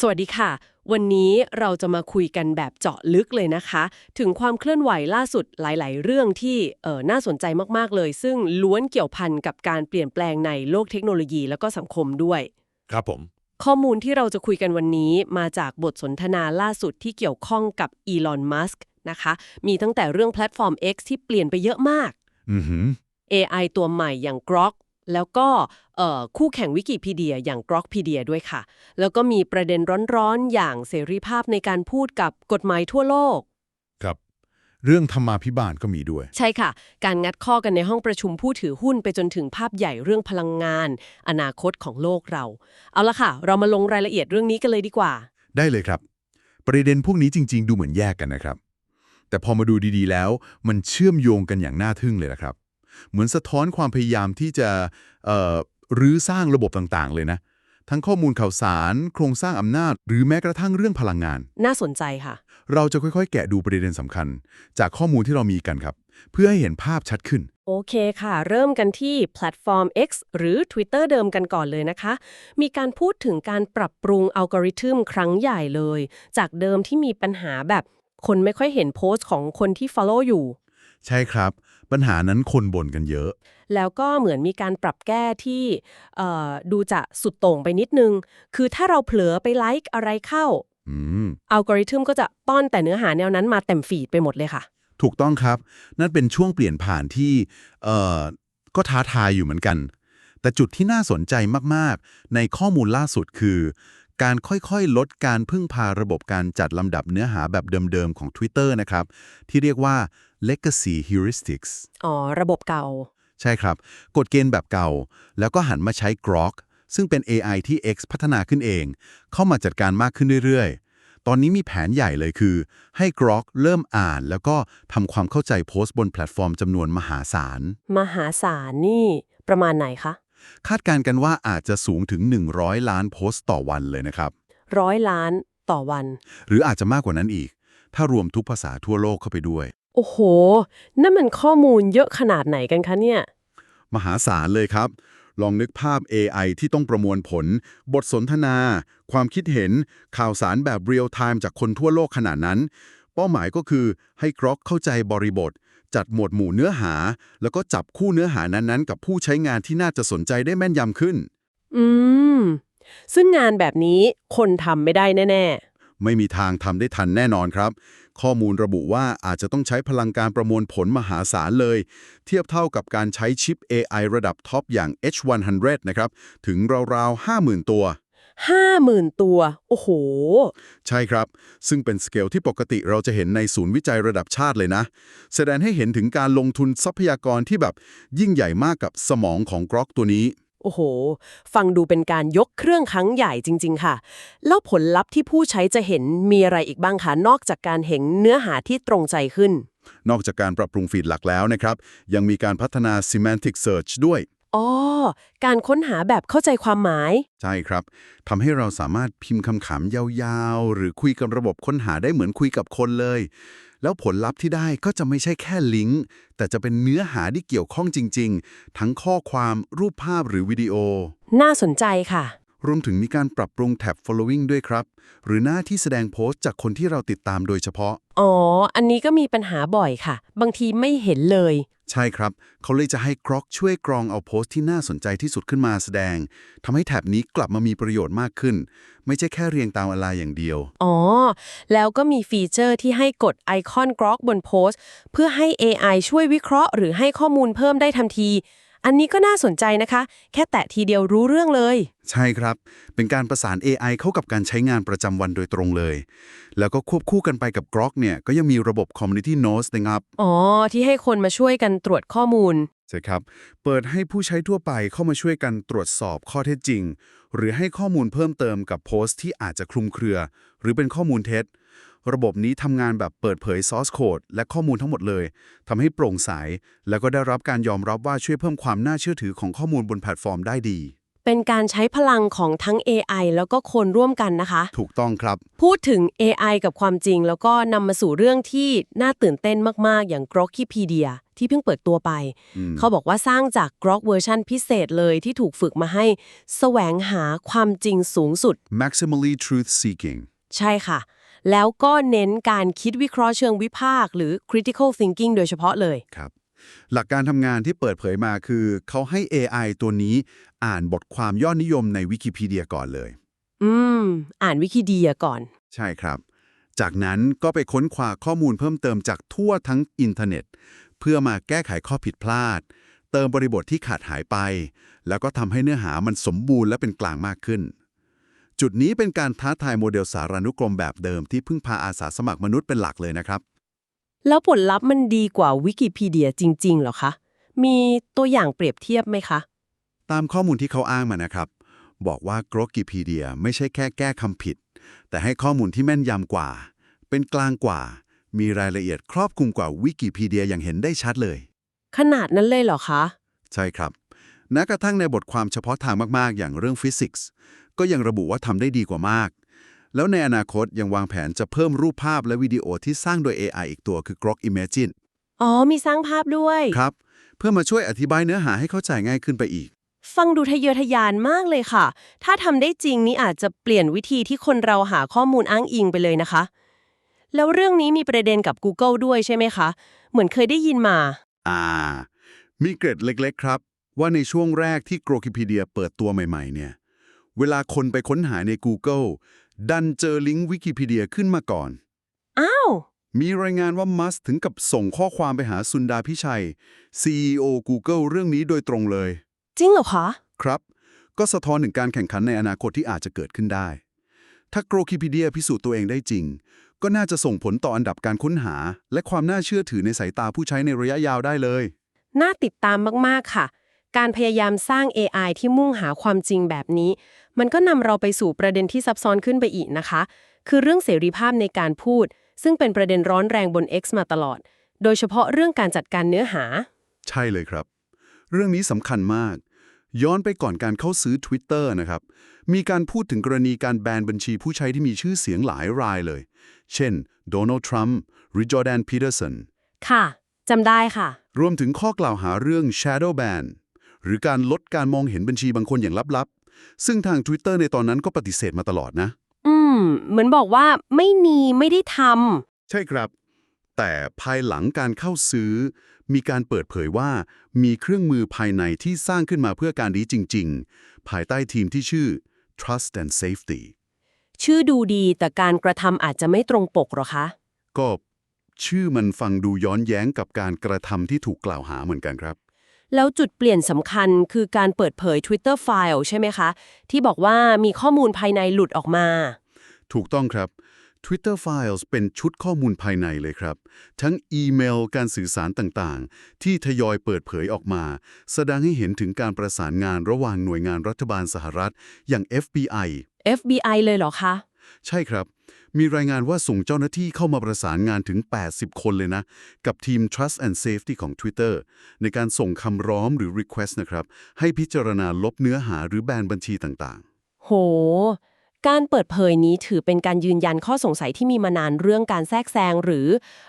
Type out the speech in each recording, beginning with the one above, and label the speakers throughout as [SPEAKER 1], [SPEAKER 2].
[SPEAKER 1] สวัสดีค่ะ วันนี้เราจะมาคุยกันแบบเจาะลึกเลยนะคะ ถึงความเคลื่อนไหวล่าสุดหลาย ๆ เรื่องที่เออน่าสนใจมากๆเลย ซึ่งล้วนเกี่ยวพันกับการเปลี่ยนแปลงในโลกเทคโนโลยีแล้วก็สังคมด้วย
[SPEAKER 2] ครับผม
[SPEAKER 1] ข้อมูลที่เราจะคุยกันวันนี้มาจากบทสนทนาล่าสุดที่เกี่ยวข้องกับอีลอนมัสก์นะคะ มีตั้งแต่เรื่องแพลตฟอร์ม X ที่เปลี่ยนไปเยอะมาก
[SPEAKER 2] อือหือ
[SPEAKER 1] AI ตัวใหม่อย่าง Grok แล้วก็เอ่อคู่แข่งวิกิพีเดียอย่าง Grokpedia ด้วยค่ะ แล้วก็มีประเด็นร้อนๆ อย่างเสรีภาพในการพูดกับกฎหมายทั่วโลก
[SPEAKER 2] ครับ เรื่องธรรมาภิบาลก็มีด้วย
[SPEAKER 1] ใช่ค่ะ การงัดข้อกันในห้องประชุมผู้ถือหุ้นไปจนถึงภาพใหญ่เรื่องพลังงาน อนาคตของโลกเรา เอาละค่ะ เรามาลงรายละเอียดเรื่องนี้กันเลยดีกว่า
[SPEAKER 2] ได้เลยครับ ประเด็นพวกนี้จริง ๆ ดูเหมือนแยกกันนะครับ แต่พอมาดูดีๆ แล้ว มันเชื่อมโยงกันอย่างน่าทึ่งเลยนะครับ เหมือนสะท้อนความพยายามที่จะเอ่อรื้อสร้างระบบต่างๆ เลยนะ ทั้งข้อมูลข่าวสาร โครงสร้างอำนาจ หรือแม้กระทั่งเรื่องพลังงาน
[SPEAKER 1] น่าสนใจค่ะ
[SPEAKER 2] เราจะค่อยๆ แกะดูประเด็นสำคัญ จากข้อมูลที่เรามีกันครับ เพื่อให้เห็นภาพชัดขึ้น
[SPEAKER 1] โอเคค่ะ เริ่มกันที่แพลตฟอร์ม X หรือ Twitter เดิมกันก่อนเลยนะคะ มีการพูดถึงการปรับปรุงอัลกอริทึมครั้งใหญ่เลย จากเดิมที่มีปัญหาแบบคนไม่ค่อยเห็นโพสต์ของคนที่ follow อยู่
[SPEAKER 2] ใช่ครับ ปัญหานั้นคนบ่นกันเยอะ
[SPEAKER 1] แล้วก็เหมือนมีการปรับแก้ที่เอ่อดูจะสุดโต่งไปนิดนึง คือถ้าเราเผลอไปไลค์อะไรเข้า
[SPEAKER 2] อืม
[SPEAKER 1] อัลกอริทึมก็จะป้อนแต่เนื้อหาแนวนั้นมาเต็มฟีดไปหมดเลยค่ะ
[SPEAKER 2] ถูกต้องครับ นั่นเป็นช่วงเปลี่ยนผ่านที่เอ่อก็ท้าทายอยู่เหมือนกัน แต่จุดที่น่าสนใจมาก ๆ ในข้อมูลล่าสุดคือ การค่อยๆ ลดการพึ่งพาระบบการจัดลำดับเนื้อหาแบบเดิมๆ ของ Twitter นะครับ ที่เรียกว่า legacy heuristics
[SPEAKER 1] อ๋อ ระบบเก่า
[SPEAKER 2] ใช่ครับ กฎเกณฑ์แบบเก่า แล้วก็หันมาใช้ Grok ซึ่งเป็น AI ที่ X พัฒนาขึ้นเอง เข้ามาจัดการมากขึ้นเรื่อยๆ ตอนนี้มีแผนใหญ่เลยคือ ให้ Grok เริ่มอ่าน แล้วก็ทำความเข้าใจโพสต์บนแพลตฟอร์มจำนวนมหาศาล
[SPEAKER 1] มหาศาลนี่ประมาณไหนคะ
[SPEAKER 2] คาดการณ์กันว่าอาจจะสูงถึง 100 ล้านโพสต์ต่อวันเลยนะครับ
[SPEAKER 1] ร้อยล้านต่อวัน
[SPEAKER 2] หรืออาจจะมากกว่านั้นอีก ถ้ารวมทุกภาษาทั่วโลกเข้าไปด้วย
[SPEAKER 1] โอ้โห นั่นมันข้อมูลเยอะขนาดไหนกันคะเนี่ย
[SPEAKER 2] มหาศาลเลยครับ ลองนึกภาพ AI ที่ต้องประมวลผล บทสนทนา ความคิดเห็น ข่าวสารแบบเรียลไทม์จากคนทั่วโลกขนาดนั้น เป้าหมายก็คือให้กรอกเข้าใจบริบท จัดหมวดหมู่เนื้อหา แล้วก็จับคู่เนื้อหานั้นๆ กับผู้ใช้งานที่น่าจะสนใจได้แม่นยำขึ้น
[SPEAKER 1] อืม ซึ่งงานแบบนี้คนทำไม่ได้แน่
[SPEAKER 2] ไม่มีทางทำได้ทันแน่นอนครับ ข้อมูลระบุว่าอาจจะต้องใช้พลังการประมวลผลมหาศาลเลย เทียบเท่ากับการใช้ชิป AI ระดับท็อปอย่าง H100 นะครับ ถึงราวๆ 50,000 ตัว
[SPEAKER 1] ๆห้าหมื่นตัว โอ้โห
[SPEAKER 2] ใช่ครับ ซึ่งเป็นสเกลที่ปกติเราจะเห็นในศูนย์วิจัยระดับชาติเลยนะ แสดงให้เห็นถึงการลงทุนทรัพยากรที่แบบยิ่งใหญ่มากกับสมองของกรอกตัวนี้
[SPEAKER 1] โอ้โห ฟังดูเป็นการยกเครื่องครั้งใหญ่จริง ๆ ค่ะ แล้วผลลัพธ์ที่ผู้ใช้จะเห็นมีอะไรอีกบ้างคะนอกจากการเห็นเนื้อหาที่ตรงใจขึ้น
[SPEAKER 2] นอกจากการปรับปรุงฟีดหลักแล้วนะครับ ยังมีการพัฒนา semantic search ด้วย
[SPEAKER 1] อ๋อ การค้นหาแบบเข้าใจความหมาย
[SPEAKER 2] ใช่ครับทำให้เราสามารถพิมพ์คำขำยาวๆ หรือคุยกับระบบค้นหาได้เหมือนคุยกับคนเลย แล้วผลลัพธ์ที่ได้ก็จะไม่ใช่แค่ลิงก์แต่จะเป็นเนื้อหาที่เกี่ยวข้องจริง ๆ ทั้งข้อความรูปภาพหรือวิดีโอ
[SPEAKER 1] น่าสนใจค่ะ
[SPEAKER 2] รวมถึงมีการปรับปรุงแท็บ following ด้วยครับ หรือหน้าที่แสดงโพสต์จากคนที่เราติดตามโดยเฉพาะ
[SPEAKER 1] อ๋อ อันนี้ก็มีปัญหาบ่อยค่ะ บางทีไม่เห็นเลย
[SPEAKER 2] ใช่ครับ เขาเลยจะให้กรอกช่วยกรองเอาโพสต์ที่น่าสนใจที่สุดขึ้นมาแสดงทำให้แท็บนี้กลับมามีประโยชน์มากขึ้น ไม่ใช่แค่เรียงตามอะไรอย่างเดียว
[SPEAKER 1] อ๋อ แล้วก็มีฟีเจอร์ที่ให้กดไอคอนกรอกบนโพสต์ เพื่อให้ AI ช่วยวิเคราะห์ หรือให้ข้อมูลเพิ่มได้ทันที อันนี้ก็น่าสนใจนะคะ แค่แตะทีเดียวรู้เรื่องเลย
[SPEAKER 2] ใช่ครับ เป็นการประสาน AI เข้ากับการใช้งานประจำวันโดยตรงเลย แล้วก็ควบคู่กันไปกับ Grok เนี่ยก็ยังมีระบบ Community Notes นะครับ
[SPEAKER 1] อ๋อ ที่ให้คนมาช่วยกันตรวจข้อมูล
[SPEAKER 2] ใช่ครับ เปิดให้ผู้ใช้ทั่วไปเข้ามาช่วยกันตรวจสอบข้อเท็จจริง หรือให้ข้อมูลเพิ่มเติมกับโพสต์ที่อาจจะคลุมเครือ หรือเป็นข้อมูลเท็จ ระบบนี้ทำงานแบบเปิดเผย source code และข้อมูลทั้งหมดเลยทำให้โปร่งใส แล้วก็ได้รับการยอมรับว่าช่วยเพิ่มความน่าเชื่อถือของข้อมูลบนแพลตฟอร์มได้ดี
[SPEAKER 1] เป็นการใช้พลังของทั้ง AI แล้วก็คนร่วมกันนะคะ
[SPEAKER 2] ถูกต้องครับ
[SPEAKER 1] พูดถึง AI กับความจริง แล้วก็นำมาสู่เรื่องที่น่าตื่นเต้นมาก ๆ อย่าง Grokpedia ที่เพิ่งเปิดตัวไป
[SPEAKER 2] อืม
[SPEAKER 1] เขาบอกว่าสร้างจาก Grok เวอร์ชันพิเศษเลยที่ถูกฝึกมาให้แสวงหาความจริงสูงสุด
[SPEAKER 2] maximally truth seeking
[SPEAKER 1] ใช่ค่ะ แล้วก็เน้นการคิดวิเคราะห์เชิงวิพากษ์หรือ critical thinking โดยเฉพาะเลย
[SPEAKER 2] ครับ หลักการทำงานที่เปิดเผยมาคือ เขาให้ AI ตัวนี้อ่านบทความยอดนิยมในวิกิพีเดียก่อนเลย
[SPEAKER 1] อืม อ่านวิคิเดียก่อน
[SPEAKER 2] ใช่ครับ จากนั้นก็ไปค้นคว้าข้อมูลเพิ่มเติมจากทั่วทั้งอินเทอร์เน็ต เพื่อมาแก้ไขข้อผิดพลาด เติมบริบทที่ขาดหายไป แล้วก็ทำให้เนื้อหามันสมบูรณ์และเป็นกลางมากขึ้น จุดนี้เป็นการท้าทายโมเดลสารานุกรมแบบเดิมที่พึ่งพาอาสาสมัครมนุษย์เป็นหลักเลยนะครับ
[SPEAKER 1] แล้วผลลัพธ์มันดีกว่าวิกิพีเดียจริงๆเหรอคะ มีตัวอย่างเปรียบเทียบไหมคะ
[SPEAKER 2] ตามข้อมูลที่เขาอ้างมานะครับ บอกว่า g r o k i p e d i a ไม่ใช่แค่แก้คำผิด แต่ให้ข้อมูลที่แม่นยำกว่า เป็นกลางกว่า มีรายละเอียดครอบคลุมกว่าวิกิพีเดียอย่างเห็นได้ชัดเลย
[SPEAKER 1] ขนาดนั้นเลยเหรอคะ
[SPEAKER 2] ใช่ครับแม้กระทั่งในบทความเฉพาะทางมาก ๆ อย่างเรื่องฟิสิกส์ ก็ยังระบุว่าทำได้ดีกว่ามาก แล้วในอนาคตยังวางแผนจะเพิ่มรูปภาพและวิดีโอที่สร้างโดย AI อีกตัวคือ Grok Imagine
[SPEAKER 1] อ๋อ มีสร้างภาพด้วย
[SPEAKER 2] ครับ เพื่อมาช่วยอธิบายเนื้อหาให้เข้าใจง่ายขึ้นไปอีก
[SPEAKER 1] ฟังดูทะเยอทะยานมากเลยค่ะ ถ้าทำได้จริงนี่อาจจะเปลี่ยนวิธีที่คนเราหาข้อมูลอ้างอิงไปเลยนะคะ แล้วเรื่องนี้มีประเด็นกับ Google ด้วยใช่ไหมคะ เหมือนเคยได้ยินมา
[SPEAKER 2] อ่า มีเกร็ดเล็ก ๆ ครับ ว่าในช่วงแรกที่ Grokipedia เปิดตัวใหม่ ๆ เนี่ย เวลาคนไปค้นหาใน Google ดันเจอลิงก์วิกิพีเดียขึ้นมาก่อน
[SPEAKER 1] อ้าว
[SPEAKER 2] มีรายงานว่ามัสถึงกับส่งข้อความไปหาสุนดาพิชัย CEO Google เรื่องนี้โดยตรงเลย
[SPEAKER 1] จริงเหรอคะ
[SPEAKER 2] ครับ ก็สะท้อนถึงการแข่งขันในอนาคตที่อาจจะเกิดขึ้นได้ ถ้า Grokipedia พิสูจน์ตัวเองได้จริง ก็น่าจะส่งผลต่ออันดับการค้นหา และความน่าเชื่อถือในสายตาผู้ใช้ในระยะยาวได้เลย
[SPEAKER 1] น่าติดตามมาก ๆ ค่ะ การพยายามสร้าง AI ที่มุ่งหาความจริงแบบนี้ มันก็นำเราไปสู่ประเด็นที่ซับซ้อนขึ้นไปอีกนะคะ คือเรื่องเสรีภาพในการพูด ซึ่งเป็นประเด็นร้อนแรงบน X มาตลอด โดยเฉพาะเรื่องการจัดการเนื้อหา
[SPEAKER 2] ใช่เลยครับ เรื่องนี้สำคัญมาก ย้อนไปก่อนการเข้าซื้อ Twitter นะครับ มีการพูดถึงกรณีการแบนบัญชีผู้ใช้ที่มีชื่อเสียงหลายรายเลย เช่นโดนัลด์ทรัมป์หรือจอร์แดนพีเตอร์สัน
[SPEAKER 1] ค่ะจำได้ค่ะ
[SPEAKER 2] รวมถึงข้อกล่าวหาเรื่อง shadow ban หรือการลดการมองเห็นบัญชีบางคนอย่างลับๆ ซึ่งทาง Twitter ในตอนนั้นก็ปฏิเสธมาตลอดนะ
[SPEAKER 1] อืม เหมือนบอกว่าไม่มีไม่ได้ท
[SPEAKER 2] ใช่ครับ แต่ภายหลังการเข้าซื้อ มีการเปิดเผยว่า มีเครื่องมือภายในที่สร้างขึ้นมาเพื่อการนี้จริง ๆ ภายใต้ทีมที่ชื่อ Trust and Safety ำ
[SPEAKER 1] ชื่อดูดีแต่การกระทำอาจจะไม่ตรงปกหรอคะ
[SPEAKER 2] ก็ชื่อมันฟังดูย้อนแย้งกับการกระทำที่ถูกกล่าวหาเหมือนกันครับ
[SPEAKER 1] แล้วจุดเปลี่ยนสำคัญคือการเปิดเผย Twitter File ใช่ไหมคะ ที่บอกว่ามีข้อมูลภายในหลุดออกมา
[SPEAKER 2] ถูกต้องครับ Twitter Files เป็นชุดข้อมูลภายในเลยครับ ทั้งอีเมลการสื่อสารต่างๆ ที่ทยอยเปิดเผยออกมา แสดงให้เห็นถึงการประสานงานระหว่างหน่วยงานรัฐบาลสหรัฐ อย่าง FBI
[SPEAKER 1] FBI เลยเหรอคะ
[SPEAKER 2] ใช่ครับ มีรายงานว่าส่งเจ้าหน้าที่เข้ามาประสานงานถึง 80 คนเลยนะ กับทีม Trust and Safety ของ Twitter ในการส่งคำร้องหรือ Request นะครับ ให้พิจารณาลบเนื้อหาหรือแบนบัญชีต่างๆ
[SPEAKER 1] โห การเปิดเผยนี้ถือเป็นการยืนยันข้อสงสัยที่มีมานานเรื่องการแทรกแซง หรือ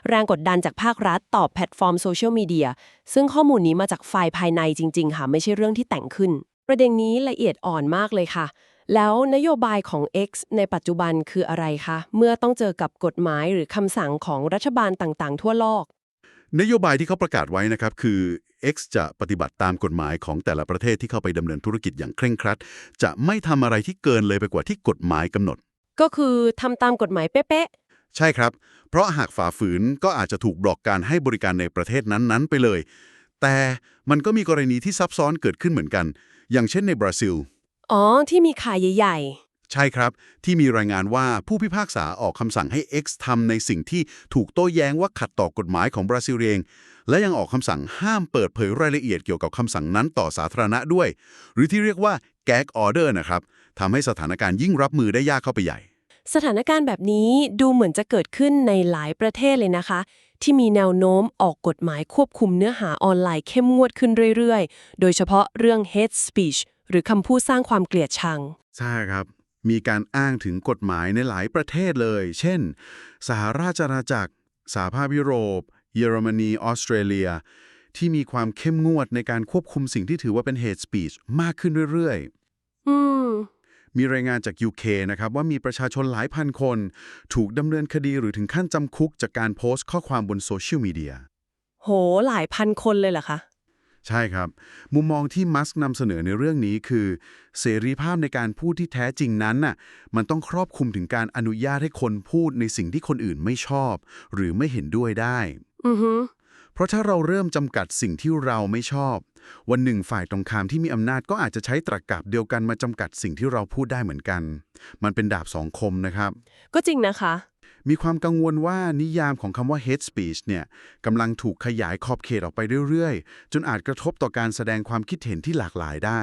[SPEAKER 1] แรงกดดันจากภาครัฐต่อแพลตฟอร์มโซเชียลมีเดียซึ่งข้อมูลนี้มาจากฝ่ายภายในจริง ๆ ค่ะ ไม่ใช่เรื่องที่แต่งขึ้น ประเด็นนี้ละเอียดอ่อนมากเลยค่ะ แล้วนโยบายของ X ในปัจจุบันคืออะไรคะ เมื่อต้องเจอกับกฎหมายหรือคำสั่งของรัฐบาลต่างๆ ทั่วโลก
[SPEAKER 2] ๆนโยบายที่เขาประกาศไว้นะครับคือ X จะปฏิบัติตามกฎหมายของแต่ละประเทศที่เข้าไปดำเนินธุรกิจอย่างเคร่งครัด จะไม่ทำอะไรที่เกินเลยไปกว่าที่กฎหมายกำหนด
[SPEAKER 1] ก็คือทำตามกฎหมายเป๊ะ
[SPEAKER 2] ใช่ครับ เพราะหากฝ่าฝืนก็อาจจะถูกบล็อกการให้บริการในประเทศนั้นๆ ไปเลย แต่มันก็มีกรณีที่ซับซ้อนเกิดขึ้นเหมือนกัน อย่างเช่นในบราซิล
[SPEAKER 1] ๆ อ๋อ ที่มีข่ายใหญ่
[SPEAKER 2] ใช่ครับ ที่มีรายงานว่าผู้พิพากษาออกคำสั่งให้ X ทำในสิ่งที่ถูกโต้แย้งว่าขัดต่อกฎหมายของบราซิลเอง และยังออกคำสั่งห้ามเปิดเผยรายละเอียดเกี่ยวกับคำสั่งนั้นต่อสาธารณะด้วย หรือที่เรียกว่า gag order นะครับทำให้สถานการณ์ยิ่งรับมือได้ยากเข้าไปใหญ่
[SPEAKER 1] ๆ สถานการณ์แบบนี้ดูเหมือนจะเกิดขึ้นในหลายประเทศเลยนะคะ ที่มีแนวโน้มออกกฎหมายควบคุมเนื้อหาออนไลน์เข้มงวดขึ้นเรื่อยๆ โดยเฉพาะเรื่อง hate speech หรือคำพูดสร้างความเกลียดชัง
[SPEAKER 2] ใช่ครับ มีการอ้างถึงกฎหมายในหลายประเทศเลย เช่น สหราชอาณาจักร สหภาพยุโรป เยอรมนี ออสเตรเลีย ที่มีความเข้มงวดในการควบคุมสิ่งที่ถือว่าเป็น hate speech มากขึ้นเรื่อย
[SPEAKER 1] อืม
[SPEAKER 2] ๆมีรายงานจาก UK นะครับว่ามีประชาชนหลายพันคน ถูกดำเนินคดีหรือถึงขั้นจำคุกจากการโพสต์ข้อความบนโซเชียลมีเดีย
[SPEAKER 1] โห หลายพันคนเลยเหรอคะ
[SPEAKER 2] ใช่ครับ มุมมองที่มัสก์นำเสนอในเรื่องนี้คือ เสรีภาพในการพูดที่แท้จริงนั้นน่ะมันต้องครอบคลุมถึงการอนุญาตให้คนพูดในสิ่งที่คนอื่นไม่ชอบ หรือไม่เห็นด้วยได้
[SPEAKER 1] อือฮึ
[SPEAKER 2] เพราะถ้าเราเริ่มจำกัดสิ่งที่เราไม่ชอบ วันหนึ่งฝ่ายตรงข้ามที่มีอำนาจก็อาจจะใช้ตรรกะเดียวกันมาจำกัดสิ่งที่เราพูดได้เหมือนกัน มันเป็นดาบสองคมนะครับ
[SPEAKER 1] ก็จริงนะคะ
[SPEAKER 2] มีความกังวลว่านิยามของคำว่า hate speech เนี่ยกำลังถูกขยายขอบเขตออกไปเรื่อยๆ จนอาจกระทบต่อการแสดงความคิดเห็นที่หลากหลายได้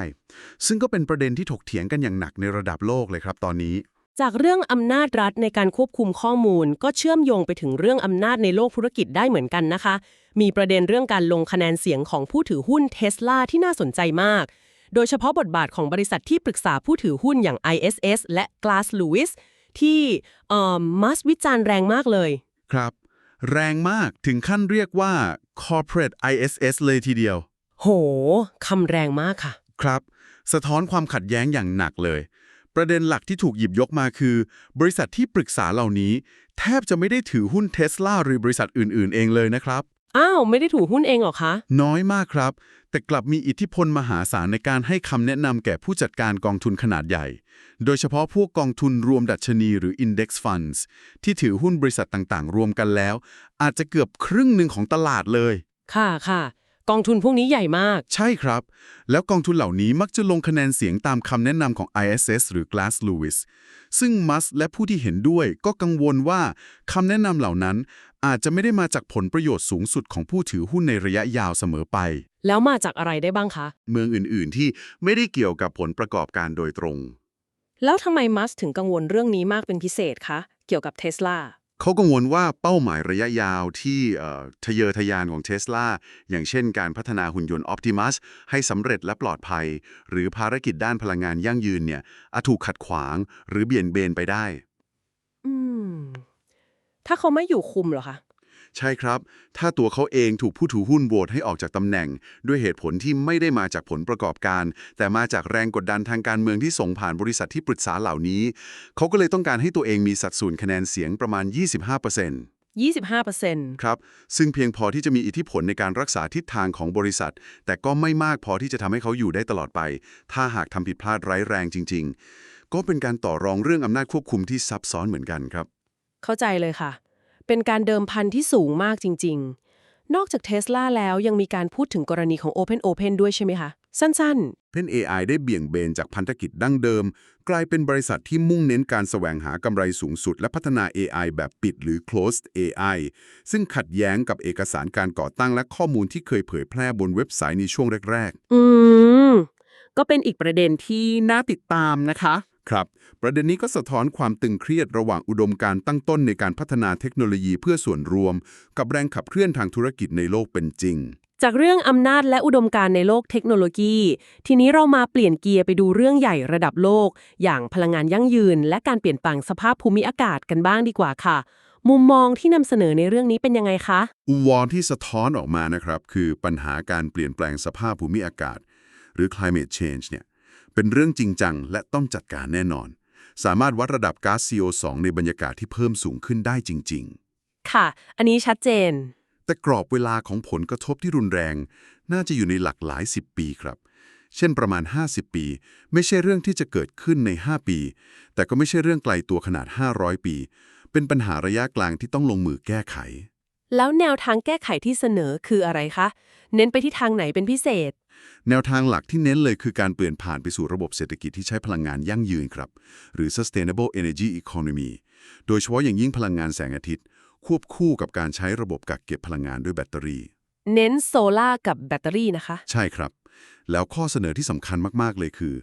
[SPEAKER 2] ซึ่งก็เป็นประเด็นที่ถกเถียงกันอย่างหนักในระดับโลกเลยครับตอนนี้
[SPEAKER 1] จากเรื่องอำนาจรัฐในการควบคุมข้อมูล ก็เชื่อมโยงไปถึงเรื่องอำนาจในโลกธุรกิจได้เหมือนกันนะคะ มีประเด็นเรื่องการลงคะแนนเสียงของผู้ถือหุ้นเทสลาที่น่าสนใจมาก โดยเฉพาะบทบาทของบริษัทที่ปรึกษาผู้ถือหุ้นอย่าง ISS และ Glass Lewis ที่เอ่อมัสวิจารณ์แรงมากเลย
[SPEAKER 2] ครับ แรงมากถึงขั้นเรียกว่า corporate ISS เลยทีเดียว
[SPEAKER 1] โหคำแรงมากค่ะ
[SPEAKER 2] ครับ สะท้อนความขัดแย้งอย่างหนักเลย ประเด็นหลักที่ถูกหยิบยกมาคือ บริษัทที่ปรึกษาเหล่านี้ แทบจะไม่ได้ถือหุ้นเทสลาหรือบริษัทอื่น ๆ เองเลยนะครับ
[SPEAKER 1] อ้าว ไม่ได้ถูกหุ้นเองเหรอคะ
[SPEAKER 2] น้อยมากครับ แต่กลับมีอิทธิพลมหาศาลในการให้คำแนะนำแก่ผู้จัดการกองทุนขนาดใหญ่ โดยเฉพาะพวกกองทุนรวมดัชนีหรือ Index Funds ที่ถือหุ้นบริษัทต่างๆ รวมกันแล้ว อาจจะเกือบครึ่งหนึ่งของตลาดเลย
[SPEAKER 1] ค่ะค่ะ กองทุนพวกนี้ใหญ่มาก
[SPEAKER 2] ใช่ครับ แล้วกองทุนเหล่านี้มักจะลงคะแนนเสียงตามคำแนะนำของ ISS หรือ Glass Lewis ซึ่งมัสและผู้ที่เห็นด้วยก็กังวลว่าคำแนะนำเหล่านั้น อาจจะไม่ได้มาจากผลประโยชน์สูงสุดของผู้ถือหุ้นในระยะยาวเสมอไป
[SPEAKER 1] แล้วมาจากอะไรได้บ้างคะ
[SPEAKER 2] เมืองอื่น ๆ ที่ไม่ได้เกี่ยวกับผลประกอบการโดยตรง
[SPEAKER 1] แล้วทำไมมัสถึงกังวลเรื่องนี้มากเป็นพิเศษคะ เกี่ยวกับเทสลา
[SPEAKER 2] เขากังวลว่าเป้าหมายระยะยาวที่เอ่อทะเยอทะยานของเท s l a อย่างเช่นการพัฒนาหุ่นยนต์ Optimus ให้สำเร็จและปลอดภัย หรือภารกิจด้านพลังงานยั่งยืนเนี่ยอาจถูกขัดขวาง หรือเบี่ยงเบนไปได้
[SPEAKER 1] อืม ถ้าเขาไม่อยู่คุมเหรอคะ
[SPEAKER 2] ใช่ครับ ถ้าตัวเขาเองถูกผู้ถือหุ้นโหวตให้ออกจากตำแหน่ง ด้วยเหตุผลที่ไม่ได้มาจากผลประกอบการ แต่มาจากแรงกดดันทางการเมืองที่ส่งผ่านบริษัทที่ปรึกษาเหล่านี้ เขาก็เลยต้องการให้ตัวเองมีสัดส่วนคะแนนเสียงประมาณ 25%
[SPEAKER 1] 25%
[SPEAKER 2] ครับ ซึ่งเพียงพอที่จะมีอิทธิพลในการรักษาทิศทางของบริษัท แต่ก็ไม่มากพอที่จะทำให้เขาอยู่ได้ตลอดไป ถ้าหากทำผิดพลาดร้ายแรงจริง ๆ ก็เป็นการต่อรองเรื่องอำนาจควบคุมที่ซับซ้อนเหมือนกันครับ
[SPEAKER 1] เข้าใจเลยค่ะ เป็นการเดิมพันที่สูงมากจริง ๆ นอกจากเทสลาแล้วยังมีการพูดถึงกรณีของ Open Open ด้วยใช่ไหมคะ สั้น
[SPEAKER 2] เพน AI ได้เบี่ยงเบนจากพันธกิจดั้งเดิม กลายเป็นบริษัทที่มุ่งเน้นการแสวงหากำไรสูงสุด และพัฒนา AI แบบปิดหรือ closed AI ซึ่งขัดแย้งกับเอกสารการก่อตั้งและข้อมูลที่เคยเผยแพร่บนเว็บไซต์ในช่วงแรก
[SPEAKER 1] ๆ อืม ก็เป็นอีกประเด็นที่น่าติดตามนะคะ
[SPEAKER 2] ๆ ครับ ประเด็นนี้ก็สะท้อนความตึงเครียดระหว่างอุดมการณ์ตั้งต้นในการพัฒนาเทคโนโลยีเพื่อส่วนรวม กับแรงขับเคลื่อนทางธุรกิจในโลกเป็นจริง
[SPEAKER 1] จากเรื่องอำนาจและอุดมการณ์ในโลกเทคโนโลยี ทีนี้เรามาเปลี่ยนเกียร์ไปดูเรื่องใหญ่ระดับโลก อย่างพลังงานยั่งยืน และการเปลี่ยนแปลงสภาพภูมิอากาศกันบ้างดีกว่าค่ะมุมมองที่นำเสนอในเรื่องนี้เป็นยังไงคะ
[SPEAKER 2] อุวรที่สะท้อนออกมานะครับ คือปัญหาการเปลี่ยนแปลงสภาพภูมิอากาศ หรือ climate change เนี่ย เป็นเรื่องจริงจังและต้องจัดการแน่นอน สามารถวัดระดับก๊าซ CO2 ในบรรยากาศที่เพิ่มสูงขึ้นได้จริง
[SPEAKER 1] ค่ะ อันนี้ชัดเจน
[SPEAKER 2] ๆแต่กรอบเวลาของผลกระทบที่รุนแรง น่าจะอยู่ในหลักหลาย 10 ปีครับ เช่นประมาณ 50 ปี ไม่ใช่เรื่องที่จะเกิดขึ้นใน 5 ปี แต่ก็ไม่ใช่เรื่องไกลตัวขนาด 500 ปี เป็นปัญหาระยะกลางที่ต้องลงมือแก้ไข
[SPEAKER 1] แล้วแนวทางแก้ไขที่เสนอคืออะไรคะ เน้นไปที่ทางไหนเป็นพิเศษ
[SPEAKER 2] แนวทางหลักที่เน้นเลยคือการเปลี่ยนผ่านไปสู่ระบบเศรษฐกิจที่ใช้พลังงานยั่งยืนครับ หรือ sustainable energy economy โดยเฉพาะอย่างยิ่งพลังงานแสงอาทิตย์ ควบคู่กับการใช้ระบบกักเก็บพลังงานด้วยแบตเตอรี่
[SPEAKER 1] เน้นโซล่าร์กับแบตเตอรี่นะคะ
[SPEAKER 2] ใช่ครับ แล้วข้อเสนอที่สำคัญมาก ๆ เลยคือ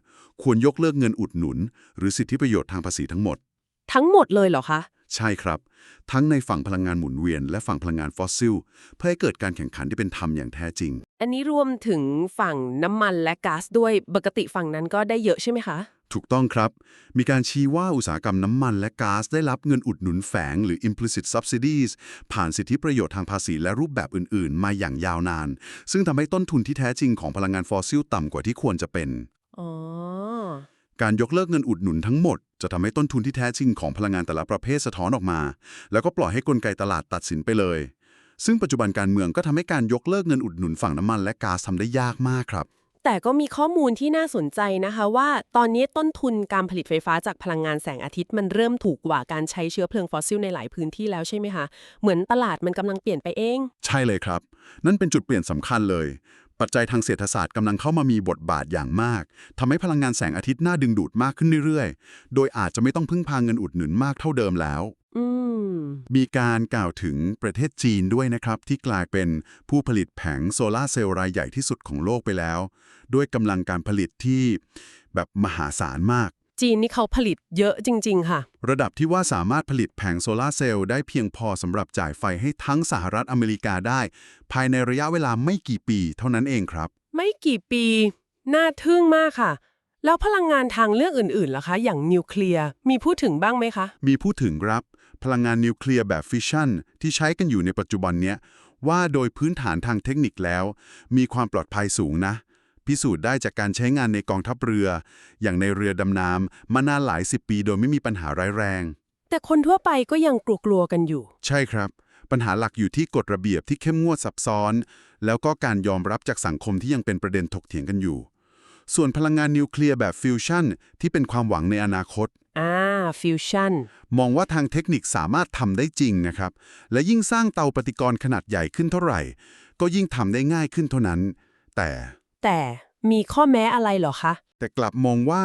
[SPEAKER 2] ควรยกเลิกเงินอุดหนุน หรือสิทธิประโยชน์ทางภาษีทั้งหมด
[SPEAKER 1] ทั้งหมดเลยเหรอคะ
[SPEAKER 2] ใช่ครับ ทั้งในฝั่งพลังงานหมุนเวียน และฝั่งพลังงานฟอสซิล เพื่อให้เกิดการแข่งขันที่เป็นธรรมอย่างแท้จริง
[SPEAKER 1] อันนี้รวมถึงฝั่งน้ำมันและก๊าซด้วยปกติฝั่งนั้นก็ได้เยอะใช่ไหมคะ
[SPEAKER 2] ถูกต้องครับ มีการชี้ว่าอุตสาหกรรมน้ำมันและก๊าซได้รับเงินอุดหนุนแฝง หรือ implicit subsidies ผ่านสิทธิประโยชน์ทางภาษีและรูปแบบอื่น ๆ มาอย่างยาวนาน ซึ่งทำให้ต้นทุนที่แท้จริงของพลังงานฟอสซิลต่ำกว่าที่ควรจะเป็น
[SPEAKER 1] อ๋อ
[SPEAKER 2] การยกเลิกเงินอุดหนุนทั้งหมด จะทำให้ต้นทุนที่แท้จริงของพลังงานแต่ละประเภทสะท้อนออกมา แล้วก็ปล่อยให้กลไกตลาดตัดสินไปเลย ซึ่งปัจจุบันการเมืองก็ทำให้การยกเลิกเงินอุดหนุนฝั่งน้ำมัน และก๊าซทำได้ยากมากครับ
[SPEAKER 1] แต่ก็มีข้อมูลที่น่าสนใจนะคะว่า ตอนนี้ต้นทุนการผลิตไฟฟ้าจากพลังงานแสงอาทิตย์มันเริ่มถูกกว่าการใช้เชื้อเพลิงฟอสซิลในหลายพื้นที่แล้วใช่ไหมคะเหมือนตลาดมันกำลังเปลี่ยนไปเอง
[SPEAKER 2] ใช่เลยครับ นั่นเป็นจุดเปลี่ยนสำคัญเลยปัจจัยทางเศรษฐศาสตร์กำลังเข้ามามีบทบาทอย่างมากทำให้พลังงานแสงอาทิตย์น่าดึงดูดมากขึ้นเรื่อยๆ โดยอาจจะไม่ต้องพึ่งพาเงินอุดหนุนมากเท่าเดิมแล้ว
[SPEAKER 1] อืม
[SPEAKER 2] มีการกล่าวถึงประเทศจีนด้วยนะครับ ที่กลายเป็นผู้ผลิตแผงโซลาร์เซลล์รายใหญ่ที่สุดของโลกไปแล้ว ด้วยกำลังการผลิตที่แบบมหาศาลมาก
[SPEAKER 1] จีนนี่เขาผลิตเยอะจริง ๆ ค่ะ
[SPEAKER 2] ระดับที่ว่าสามารถผลิตแผงโซลาร์เซลล์ได้เพียงพอสำหรับจ่ายไฟให้ทั้งสหรัฐอเมริกาได้ ภายในระยะเวลาไม่กี่ปีเท่านั้นเองครับ
[SPEAKER 1] ไม่กี่ปี น่าทึ่งมากค่ะ แล้วพลังงานทางเลือกอื่นๆล่ะคะ อย่างนิวเคลียร์มีพูดถึงบ้างไหมคะ
[SPEAKER 2] มีพูดถึงครับ พลังงานนิวเคลียร์แบบฟิชชันที่ใช้กันอยู่ในปัจจุบันเนี้ยว่าโดยพื้นฐานทางเทคนิคแล้ว มีความปลอดภัยสูงนะ พิสูจน์ได้จากการใช้งานในกองทัพเรือ อย่างในเรือดำน้ำมานานหลายสิบปีโดยไม่มีปัญหาร้ายแรง
[SPEAKER 1] แต่คนทั่วไปก็ยังกลัวๆกันอยู่
[SPEAKER 2] ใช่ครับ ปัญหาหลักอยู่ที่กฎระเบียบที่เข้มงวดซับซ้อน แล้วก็การยอมรับจากสังคมที่ยังเป็นประเด็นถกเถียงกันอยู่ ส่วนพลังงานนิวเคลียร์แบบฟิวชั่นที่เป็นความหวังในอนาคต
[SPEAKER 1] อ่าฟิวชั่น
[SPEAKER 2] มองว่าทางเทคนิคสามารถทำได้จริงนะครับ และยิ่งสร้างเตาปฏิกรณ์ขนาดใหญ่ขึ้นเท่าไหร่ ก็ยิ่งทำได้ง่ายขึ้นเท่านั้น แต่
[SPEAKER 1] แต่มีข้อแม้อะไรเหรอคะ
[SPEAKER 2] แต่กลับมองว่า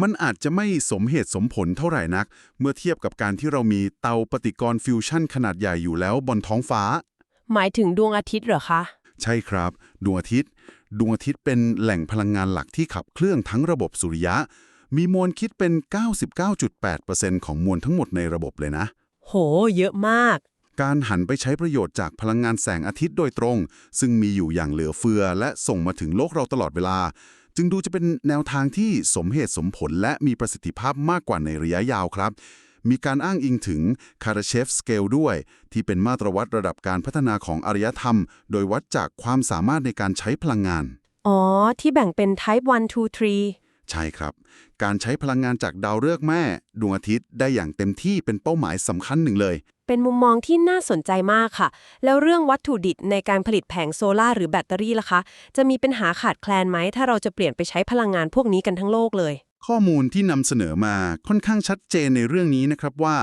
[SPEAKER 2] มันอาจจะไม่สมเหตุสมผลเท่าไหร่นัก เมื่อเทียบกับการที่เรามีเตาปฏิกรณ์ฟิวชั่นขนาดใหญ่อยู่แล้วบนท้องฟ้า
[SPEAKER 1] หมายถึงดวงอาทิตย์เหรอคะ
[SPEAKER 2] ใช่ครับ ดวงอาทิตย์ ดวงอาทิตย์เป็นแหล่งพลังงานหลักที่ขับเคลื่อนทั้งระบบสุริยะ มีมวลคิดเป็น 99.8%ของมวลทั้งหมดในระบบเลยนะ
[SPEAKER 1] โห เยอะมาก
[SPEAKER 2] การหันไปใช้ประโยชน์จากพลังงานแสงอาทิตย์โดยตรง ซึ่งมีอยู่อย่างเหลือเฟือ และส่งมาถึงโลกเราตลอดเวลา จึงดูจะเป็นแนวทางที่สมเหตุสมผลและมีประสิทธิภาพมากกว่าในระยะยาวครับ มีการอ้างอิงถึง Kardashev Scale ด้วย ที่เป็นมาตรวัดระดับการพัฒนาของอารยธรรม โดยวัดจากความสามารถในการใช้พลังงาน
[SPEAKER 1] อ๋อ ที่แบ่งเป็น type 1 2 3
[SPEAKER 2] ใช่ครับ การใช้พลังงานจากดาวฤกษ์แม่ ดวงอาทิตย์ได้อย่างเต็มที่เป็นเป้าหมายสำคัญหนึ่งเลย
[SPEAKER 1] เป็นมุมมองที่น่าสนใจมากค่ะ แล้วเรื่องวัตถุดิบในการผลิตแผงโซลาร์หรือแบตเตอรี่ล่ะคะ จะมีปัญหาขาดแคลนไหม ถ้าเราจะเปลี่ยนไปใช้พลังงานพวกนี้กันทั้งโลกเลย
[SPEAKER 2] ข้อมูลที่นำเสนอมาค่อนข้างชัดเจนในเรื่องนี้นะครับว่า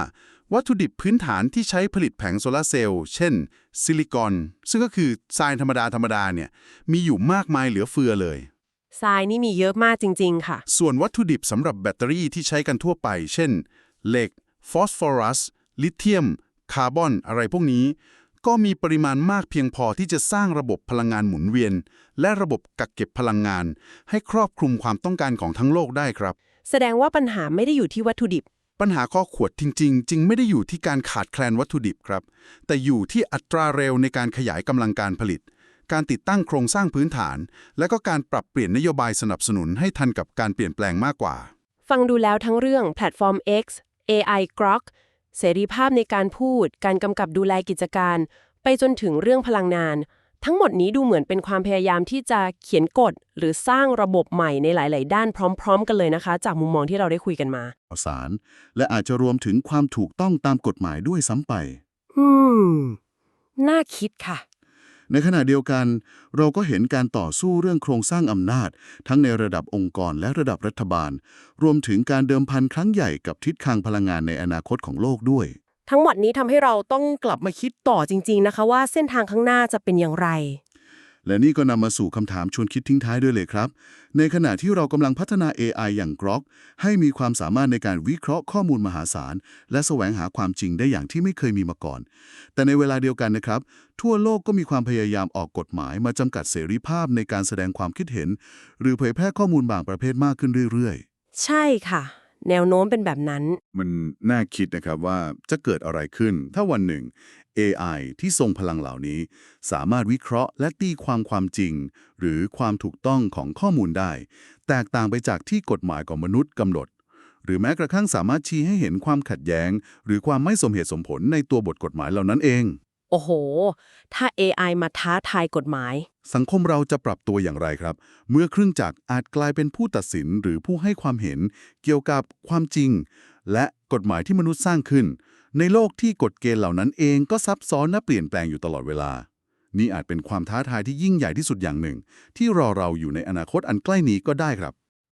[SPEAKER 2] วัตถุดิบพื้นฐานที่ใช้ผลิตแผงโซลาร์เซลล์เช่น ซิลิคอน ซึ่งก็คือทรายธรรมดาธรรมดาเนี่ยมีอยู่มากมายเหลือเฟือเลย
[SPEAKER 1] ทรายนี่มีเยอะมากจริง ๆ ค่ะ
[SPEAKER 2] ส่วนวัตถุดิบสำหรับแบตเตอรี่ที่ใช้กันทั่วไป เช่น เหล็ก ฟอสฟอรัส ลิเธียม คาร์บอนอะไรพวกนี้ ก็มีปริมาณมากเพียงพอที่จะสร้างระบบพลังงานหมุนเวียน และระบบกักเก็บพลังงาน ให้ครอบคลุมความต้องการของทั้งโลกได้ครับ
[SPEAKER 1] แสดงว่าปัญหาไม่ได้อยู่ที่วัตถุดิบ
[SPEAKER 2] ปัญหาข้อขวดจริง ๆ จึงไม่ได้อยู่ที่การขาดแคลนวัตถุดิบครับ แต่อยู่ที่อัตราเร็วในการขยายกำลังการผลิตการติดตั้งโครงสร้างพื้นฐาน และก็การปรับเปลี่ยนนโยบายสนับสนุนให้ทันกับการเปลี่ยนแปลงมากกว่า
[SPEAKER 1] ฟังดูแล้วทั้งเรื่องแพลตฟอร์ม X AI Grok เสรีภาพในการพูด การกำกับดูแลกิจการ ไปจนถึงเรื่องพลังงาน ทั้งหมดนี้ดูเหมือนเป็นความพยายามที่จะเขียนกฎ หรือสร้างระบบใหม่ในหลาย ๆ ด้านพร้อม ๆ กันเลยนะคะ จากมุมมองที่เราได้คุยกันมา
[SPEAKER 3] ข่าวสาร และอาจจะรวมถึงความถูกต้องตามกฎหมายด้วยซ้ำไป
[SPEAKER 1] อืม น่าคิดค่ะ
[SPEAKER 3] ในขณะเดียวกัน เราก็เห็นการต่อสู้เรื่องโครงสร้างอำนาจ ทั้งในระดับองค์กรและระดับรัฐบาล รวมถึงการเดิมพันครั้งใหญ่กับทิศทางพลังงานในอนาคตของโลกด้วย
[SPEAKER 1] ทั้งหมดนี้ทำให้เราต้องกลับมาคิดต่อจริง ๆ นะคะว่าเส้นทางข้างหน้าจะเป็นอย่างไร
[SPEAKER 3] และนี่ก็นำมาสู่คำถามชวนคิดทิ้งท้ายด้วยเลยครับ ในขณะที่เรากำลังพัฒนา AI อย่าง Grok ให้มีความสามารถในการวิเคราะห์ข้อมูลมหาศาล และแสวงหาความจริงได้อย่างที่ไม่เคยมีมาก่อน แต่ในเวลาเดียวกันนะครับ ทั่วโลกก็มีความพยายามออกกฎหมาย มาจำกัดเสรีภาพในการแสดงความคิดเห็น หรือเผยแพร่ข้อมูลบางประเภทมากขึ้นเรื่อย
[SPEAKER 1] ใช่ค่ะ แนวโน้มเป็นแบบนั้น
[SPEAKER 2] มันน่าคิดนะครับว่าจะเกิดอะไรขึ้น ถ้าวันหนึ่ง AI ที่ทรงพลังเหล่านี้ สามารถวิเคราะห์และตีความความจริง หรือความถูกต้องของข้อมูลได้ แตกต่างไปจากที่กฎหมายของมนุษย์กำหนด หรือแม้กระทั่งสามารถชี้ให้เห็นความขัดแย้ง หรือความไม่สมเหตุสมผลในตัวบทกฎหมายเหล่านั้นเอง
[SPEAKER 1] โอ้โห ถ้า AI มาท้าทายกฎหมาย
[SPEAKER 2] สังคมเราจะปรับตัวอย่างไรครับ เมื่อเครื่องจักรอาจกลายเป็นผู้ตัดสินหรือผู้ให้ความเห็น เกี่ยวกับความจริง และกฎหมายที่มนุษย์สร้างขึ้น ในโลกที่กฎเกณฑ์เหล่านั้นเองก็ซับซ้อนและเปลี่ยนแปลงอยู่ตลอดเวลา นี่อาจเป็นความท้าทายที่ยิ่งใหญ่ที่สุดอย่างหนึ่ง ที่รอเราอยู่ในอนาคตอันใกล้นี้ก็ได้ครับ